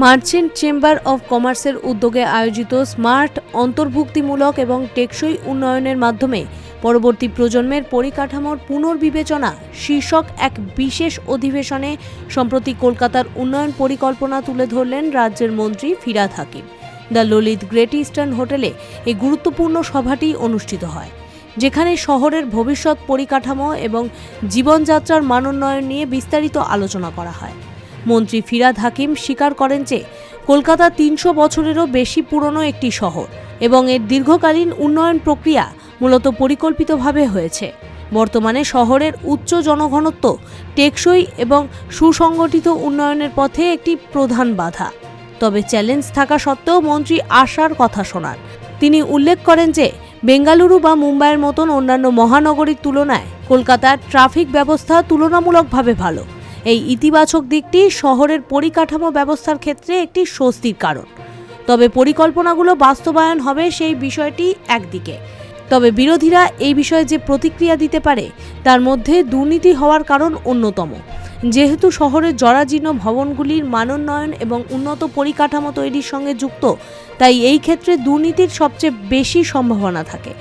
Merchant chamber of কমার্সের উদ্যোগে আয়োজিত স্মার্ট, অন্তর্ভুক্তিমূলক এবং টেকসই উন্নয়নের মাধ্যমে পরবর্তী প্রজন্মের পরিকাঠামোর পুনর্বিবেচনা শীর্ষক এক বিশেষ অধিবেশনে সম্প্রতি কলকাতার উন্নয়ন পরিকল্পনা তুলে ধরলেন রাজ্যের মন্ত্রী Firhad Hakim. The Lalit great eastern হোটেলে এই গুরুত্বপূর্ণ সভাটি অনুষ্ঠিত হয়, যেখানে শহরের ভবিষ্যৎ পরিকাঠামো এবং জীবনযাত্রার মানোন্নয়ন নিয়ে বিস্তারিত আলোচনা করা হয়। মন্ত্রী ফিরাদ হাকিম স্বীকার করেন যে কলকাতা তিনশো বছরেরও বেশি পুরনো একটি শহর এবং এর দীর্ঘকালীন উন্নয়ন প্রক্রিয়া মূলত পরিকল্পিতভাবে হয়েছে। বর্তমানে শহরের উচ্চ জনঘনত্ব টেকসই এবং সুসংগঠিত উন্নয়নের পথে একটি প্রধান বাধা। তবে চ্যালেঞ্জ থাকা সত্ত্বেও মন্ত্রী আশার কথা শোনান। তিনি উল্লেখ করেন যে বেঙ্গালুরু বা মুম্বাইয়ের মতন অন্যান্য মহানগরীর তুলনায় কলকাতার ট্রাফিক ব্যবস্থা তুলনামূলকভাবে ভালো। এই ইতিবাচক দিকটি শহরের পরিকাঠামো ব্যবস্থার ক্ষেত্রে একটি স্বস্তির কারণ। তবে পরিকল্পনাগুলো বাস্তবায়ন হবে সেই বিষয়টি একদিকে। তবে বিরোধীরা এই বিষয়ে যে প্রতিক্রিয়া দিতে পারে, তার মধ্যে দুর্নীতি হওয়ার কারণ অন্যতম। যেহেতু শহরের জরাজীর্ণ ভবনগুলির মানোন্নয়ন এবং উন্নত পরিকাঠামো তৈরির সঙ্গে যুক্ত, তাই এই ক্ষেত্রে দুর্নীতির সবচেয়ে বেশি সম্ভাবনা থাকে।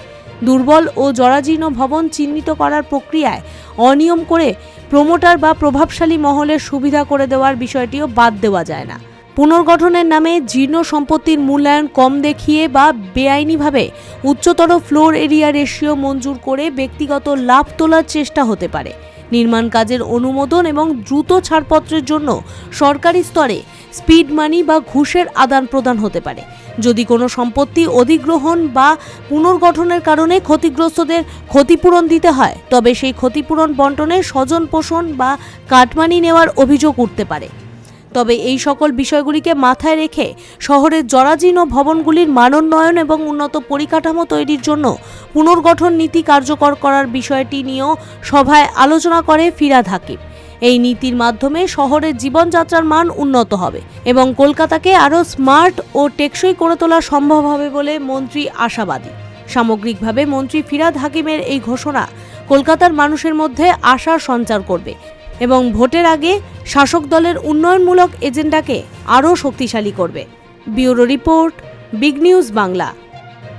দুর্বল ও জরাজীর্ণ ভবন চিহ্নিত করার প্রক্রিয়ায় অনিয়ম করে প্রমোটার বা প্রভাবশালী মহলের সুবিধা করে দেওয়ার বিষয়টিও বাদ দেওয়া যায় না। পুনর্গঠনের নামে জীর্ণ সম্পত্তির মূল্যায়ন কম দেখিয়ে বা বেআইনিভাবে উচ্চতর ফ্লোর এরিয়া রেশিও মঞ্জুর করে ব্যক্তিগত লাভ তোলার চেষ্টা হতে পারে। নির্মাণ কাজের অনুমোদন এবং দ্রুত ছাড়পত্রের জন্য সরকারি স্তরে স্পিড মানি বা ঘুষের আদান প্রদান হতে পারে। যদি কোনো সম্পত্তি অধিগ্রহণ বা পুনর্গঠনের কারণে ক্ষতিগ্রস্তদের ক্ষতিপূরণ দিতে হয়, তবে সেই ক্ষতিপূরণ বন্টনে স্বজন পোষণ বা কাটমানি নেওয়ার অভিযোগ উঠতে পারে। তবে এই সকল বিষয়গুলিকে মাথায় রেখে শহরের জরাজীর্ণ ভবনগুলির মানোন্নয়ন এবং উন্নত পরিকাঠামো তৈরির জন্য পুনর্গঠন নীতি কার্যকর করার বিষয়টি নিয়েও সভায় আলোচনা করে ফিরাদ হাকিম। এই নীতির মাধ্যমে শহরের জীবনযাত্রার মান উন্নত হবে এবং কলকাতাকে আরও স্মার্ট ও টেকসই করে তোলা সম্ভব হবে বলে মন্ত্রী আশাবাদী। সামগ্রিকভাবে মন্ত্রী ফিরাদ হাকিমের এই ঘোষণা কলকাতার মানুষের মধ্যে আশার সঞ্চার করবে। এবং ভোটের আগে শাসক দলের উন্নয়নমূলক এজেন্ডাকে আরও শক্তিশালী করবে। Bureau report, big news Bangla.